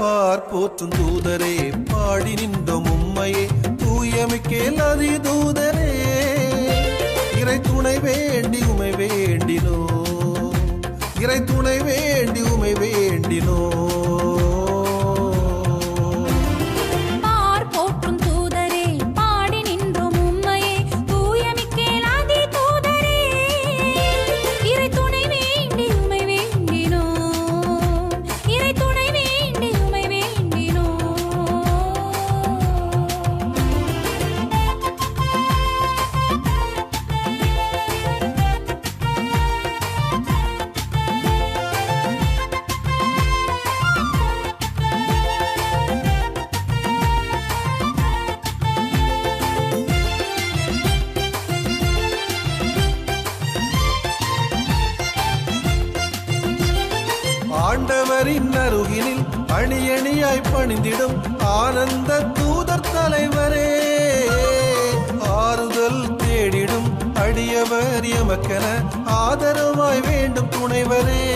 பார் போற்றும் தூதரே பாடி நின்றோம் உம்மையே தூயமிக்கேல் அதி தூதரே. இறை துணை வேண்டி உமை வேண்டினோ இறை துணை வேண்டி உமை வேண்டினோ ஆண்டவரின் அருகினில் அணியணியாய் பணிந்திடும் ஆனந்த தூதர் தலைவரே. ஆறுதல் தேடிடும் அடியவர் எமக்கென ஆதரவாய் வேண்டும் துணைவரே.